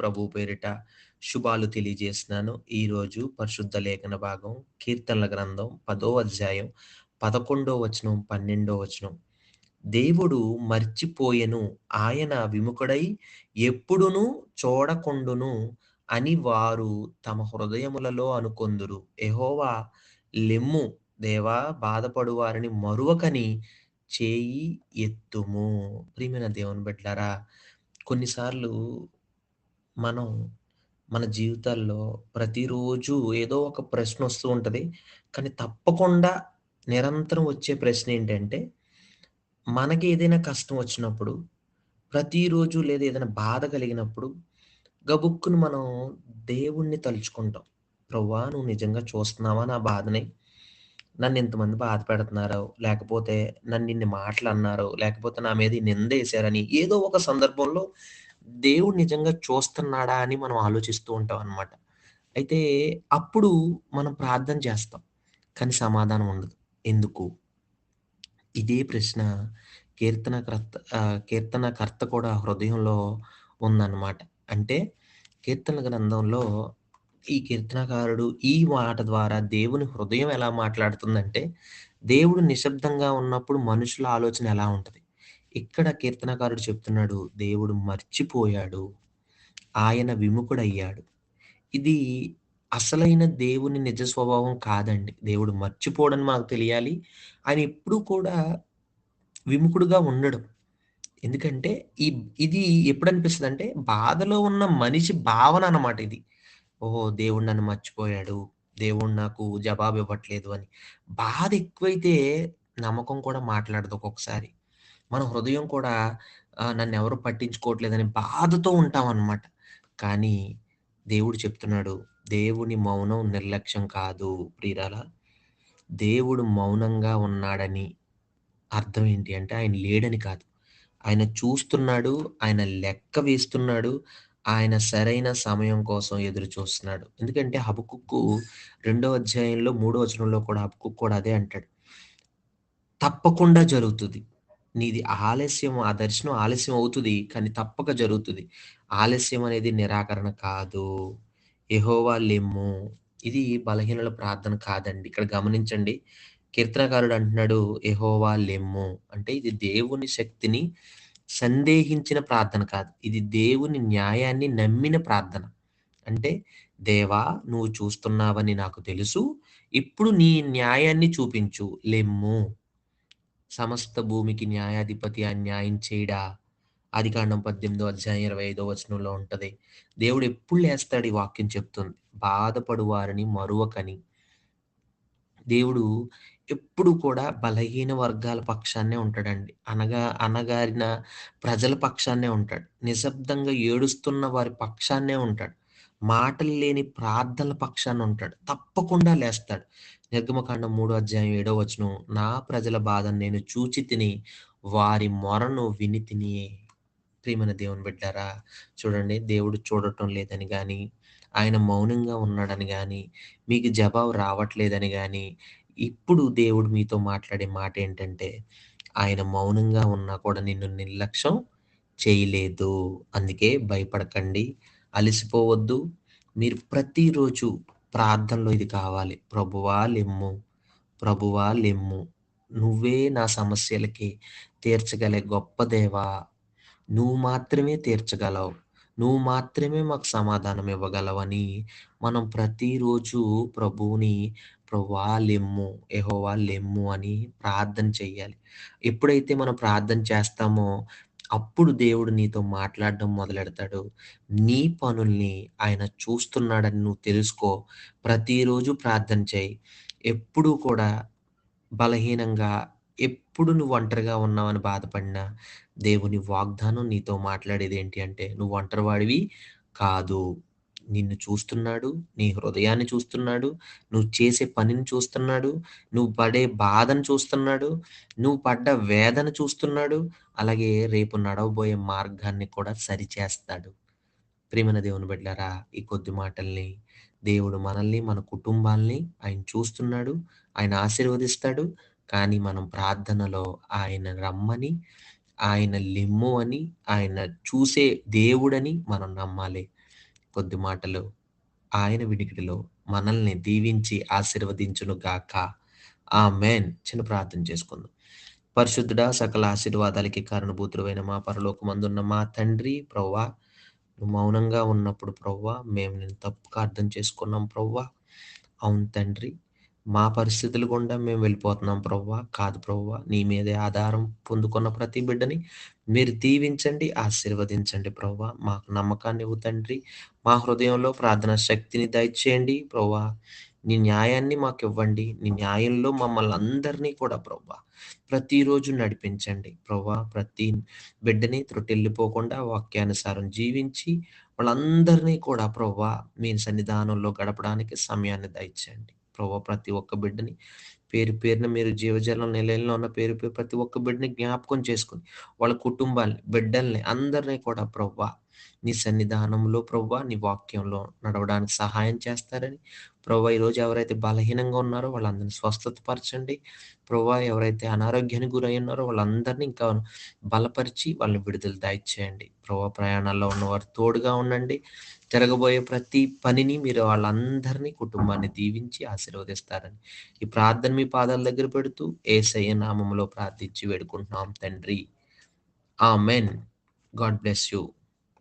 ప్రభు పేరిట శుభాలు తెలియజేసినాను ఈరోజు పరిశుద్ధ లేఖన భాగం కీర్తనల గ్రంథం పదో అధ్యాయం పదకొండో వచనం పన్నెండో వచనం. దేవుడు మర్చిపోయెను ఆయన విముఖుడై ఎప్పుడును చూడకుండును అని వారు తమ హృదయములలో అనుకొందురు. ఎహోవా లెమ్ము దేవా బాధపడు వారిని మరువకని చేయి ఎత్తుము. ప్రియమైన దేవుని బిడ్డారా కొన్నిసార్లు మనం మన జీవితాల్లో ప్రతిరోజు ఏదో ఒక ప్రశ్న వస్తూ ఉంటుంది. కానీ తప్పకుండా నిరంతరం వచ్చే ప్రశ్న ఏంటంటే మనకి ఏదైనా కష్టం వచ్చినప్పుడు ప్రతిరోజు లేదా ఏదైనా బాధ కలిగినప్పుడు గబుక్కును మనం దేవుణ్ణి తలుచుకుంటాం. ప్రవ్వా నువ్వు నిజంగా చూస్తున్నావా నా బాధని? నన్ను ఇంతమంది బాధ పెడుతున్నారు. లేకపోతే నన్ను ఇన్ని మాటలు అన్నారు. లేకపోతే నా మీద నింద వేశారని ఏదో ఒక సందర్భంలో దేవుడు నిజంగా చూస్తున్నాడా అని మనం ఆలోచిస్తూ ఉంటాం అన్నమాట అయితే అప్పుడు మనం ప్రార్థన చేస్తాం. కానీ సమాధానం ఉండదు. ఎందుకు? ఇదే ప్రశ్న కీర్తనకర్త కీర్తన కీర్తనకర్త కూడా హృదయంలో ఉందన్నమాట. అంటే కీర్తన గ్రంథంలో ఈ కీర్తనకారుడు ఈ మాట ద్వారా దేవుని హృదయం ఎలా మాట్లాడుతుందంటే దేవుడు నిశ్శబ్దంగా ఉన్నప్పుడు మనుషుల ఆలోచన ఎలా ఉంటుంది? ఇక్కడ కీర్తనకారుడు చెప్తున్నాడు? దేవుడు మర్చిపోయాడు. ఆయన విముఖుడయ్యాడు. ఇది అసలైన దేవుని నిజ స్వభావం కాదండి. దేవుడు మర్చిపోవడని మాకు తెలియాలి. ఆయన ఎప్పుడూ కూడా విముఖుడుగా ఉండడం. ఎందుకంటే ఈ ఇది ఎప్పుడు అనిపిస్తుంది అంటే బాధలో ఉన్న మనిషి భావన అన్నమాట ఇది. ఓహో దేవుడు నన్ను మర్చిపోయాడు. దేవుడు నాకు జవాబు ఇవ్వట్లేదు అని. బాధ ఎక్కువైతే నమ్మకం కూడా మాట్లాడదు ఒక్కొక్కసారి. మన హృదయం కూడా నన్ను ఎవరు పట్టించుకోవట్లేదని బాధతో ఉంటాం అన్నమాట కానీ దేవుడు చెప్తున్నాడు దేవుని మౌనం నిర్లక్ష్యం కాదు ప్రియురాల. దేవుడు మౌనంగా ఉన్నాడని అర్థం ఏంటి అంటే ఆయన లేడని కాదు. ఆయన చూస్తున్నాడు ఆయన లెక్క వేస్తున్నాడు ఆయన సరైన సమయం కోసం ఎదురు చూస్తున్నాడు. ఎందుకంటే హబుకుక్కు రెండో అధ్యాయంలో మూడో వచనంలో కూడా హబుకుక్కు కూడా అదే అంటాడు. తప్పకుండా జరుగుతుంది. నీది ఆలస్యం ఆ దర్శనం ఆలస్యం అవుతుంది కానీ తప్పక జరుగుతుంది. ఆలస్యం అనేది నిరాకరణ కాదు. ఎహోవా లెమ్ము. ఇది బలహీనుల ప్రార్థన కాదండి. ఇక్కడ గమనించండి. కీర్తనకారుడు అంటున్నాడు ఎహోవా లెమ్ము. అంటే ఇది దేవుని శక్తిని సందేహించిన ప్రార్థన కాదు. ఇది దేవుని న్యాయాన్ని నమ్మిన ప్రార్థన. అంటే దేవా నువ్వు చూస్తున్నావని నాకు తెలుసు. ఇప్పుడు నీ న్యాయాన్ని చూపించు లెమ్ము. సమస్త భూమికి న్యాయాధిపతి ఆ న్యాయం చేయడా? ఆదికాండం పద్దెనిమిదో అధ్యాయం ఇరవై ఐదో వచనంలో ఉంటది. దేవుడు ఎప్పుడు లేస్తాడు ఈ వాక్యం చెప్తుంది. బాధపడు వారిని మరువకని. దేవుడు ఎప్పుడు కూడా బలహీన వర్గాల పక్షాన్నే ఉంటాడండి. అనగా అనగారిన ప్రజల పక్షాన్నే ఉంటాడు. నిశ్శబ్దంగా ఏడుస్తున్న వారి పక్షాన్నే ఉంటాడు. మాటలు లేని ప్రార్థనల పక్షాన్ని ఉంటాడు. తప్పకుండా లేస్తాడు. నిర్గమకాండం మూడో అధ్యాయం ఏడో వచ్చును నా ప్రజల బాధను నేను చూచి తిని వారి మొరను విని తిని ప్రియమైన దేవుని బిడ్డారా చూడండి దేవుడు చూడటం లేదని కానీ ఆయన మౌనంగా ఉన్నాడని కానీ మీకు జవాబు రావట్లేదని కానీ ఇప్పుడు దేవుడు మీతో మాట్లాడే మాట ఏంటంటే ఆయన మౌనంగా ఉన్నా కూడా నిన్ను నిర్లక్ష్యం చేయలేదు. అందుకే భయపడకండి అలసిపోవద్దు. మీరు ప్రతిరోజు ప్రార్థనలో ఇది కావాలి. ప్రభువా లెమ్ము. ప్రభువా లెమ్ము. నువ్వే నా సమస్యలకి తీర్చగలే గొప్ప దేవా. నువ్వు మాత్రమే తీర్చగలవు. నువ్వు మాత్రమే మాకు సమాధానం ఇవ్వగలవని మనం ప్రతిరోజు ప్రభువుని ప్రభువా లెమ్ము ఎహోవా లెమ్ము అని ప్రార్థన చెయ్యాలి. ఎప్పుడైతే మనం ప్రార్థన చేస్తామో అప్పుడు దేవుడు నీతో మాట్లాడడం మొదలెడతాడు. నీ పనుల్ని ఆయన చూస్తున్నాడని నువ్వు తెలుసుకో. ప్రతిరోజు ప్రార్థన చేయి. ఎప్పుడూ కూడా బలహీనంగా ఎప్పుడు నువ్వు ఒంటరిగా ఉన్నావని బాధపడినా దేవుని వాగ్దానం నీతో మాట్లాడేది ఏంటి అంటే నువ్వు ఒంటరివాడివి కాదు. నిన్ను చూస్తున్నాడు నీ హృదయాన్ని చూస్తున్నాడు నువ్వు చేసే పనిని చూస్తున్నాడు నువ్వు పడే బాధను చూస్తున్నాడు నువ్వు పడ్డ వేదన చూస్తున్నాడు అలాగే రేపు నడవబోయే మార్గాన్ని కూడా సరిచేస్తాడు. ప్రేమన దేవుని బిడ్డారా ఈ కొద్ది మాటల్ని దేవుడు మనల్ని మన కుటుంబాల్ని ఆయన చూస్తున్నాడు ఆయన ఆశీర్వదిస్తాడు కానీ మనం ప్రార్థనలో ఆయన రమ్మని ఆయన లిమ్ము అని ఆయన చూసే దేవుడని మనం నమ్మాలి. కొద్ది మాటలు. ఆయన వినికిడిలో మనల్ని దీవించి ఆశీర్వదించును గాక ఆ మేన్ చిన్న ప్రార్థన చేసుకుందాం. పరిశుద్ధుడా సకల ఆశీర్వాదాలకి కారణభూతుడైన మా పరలోకమందున్న మా తండ్రి ప్రవ్వా నువ్వు మౌనంగా ఉన్నప్పుడు ప్రవ్వా మేము నేను తప్పుగా అర్థం చేసుకున్నాం ప్రవ్వా. అవును తండ్రి మా పరిస్థితులు గుండా మేము వెళ్ళిపోతున్నాం ప్రవ్వా కాదు ప్రవ్వా. నీ మీదే ఆధారం పొందుకున్న ప్రతి బిడ్డని మీరు దీవించండి ఆశీర్వదించండి ప్రవ్వా. మాకు నమ్మకాన్ని ఇవ్వు తండ్రి మా హృదయంలో ప్రార్థన శక్తిని దయచేయండి ప్రవ్వా. నీ న్యాయాన్ని మాకు ఇవ్వండి. నీ న్యాయంలో మమ్మల్ని అందరినీ కూడా ప్రవ్వా. ప్రతిరోజు నడిపించండి ప్రవ్వా. ప్రతి బిడ్డని త్రుటిల్లిపోకుండా వాక్యానుసారం జీవించి వాళ్ళందరినీ కూడా ప్రవ్వా మీ సన్నిధానంలో గడపడానికి సమయాన్ని దయచేయండి. ప్రభా ప్రతి ఒక్క బిడ్డని పేరు పేరున మీరు జీవజలం నిలయంలో ఉన్న పేరు పేరు ప్రతి ఒక్క బిడ్డని జ్ఞాపకం చేసుకుని వాళ్ళ కుటుంబాలని బిడ్డల్ని అందరినీ కూడా ప్రభా నీ సన్నిధానంలో ప్రవ్వా నీ వాక్యంలో నడవడానికి సహాయం చేస్తారని. ప్రవ్వా ఈరోజు ఎవరైతే బలహీనంగా ఉన్నారో వాళ్ళందరినీ స్వస్థత పరచండి ప్రవ్వా ఎవరైతే అనారోగ్యానికి గురై ఉన్నారో వాళ్ళందరినీ ఇంకా బలపరిచి వాళ్ళని విడుదల దాయిచ్చేయండి ప్రవ్వా ప్రయాణాల్లో ఉన్నవారు తోడుగా ఉండండి. జరగబోయే ప్రతి పనిని మీరు వాళ్ళందరినీ కుటుంబాన్ని దీవించి ఆశీర్వదిస్తారని. ఈ ప్రార్థన మీ పాదాల దగ్గర పెడుతూ ఏసయ్య నామంలో ప్రార్థించి వేడుకుంటున్నాం తండ్రి. ఆ మెన్ గాడ్ బ్లెస్ యూ.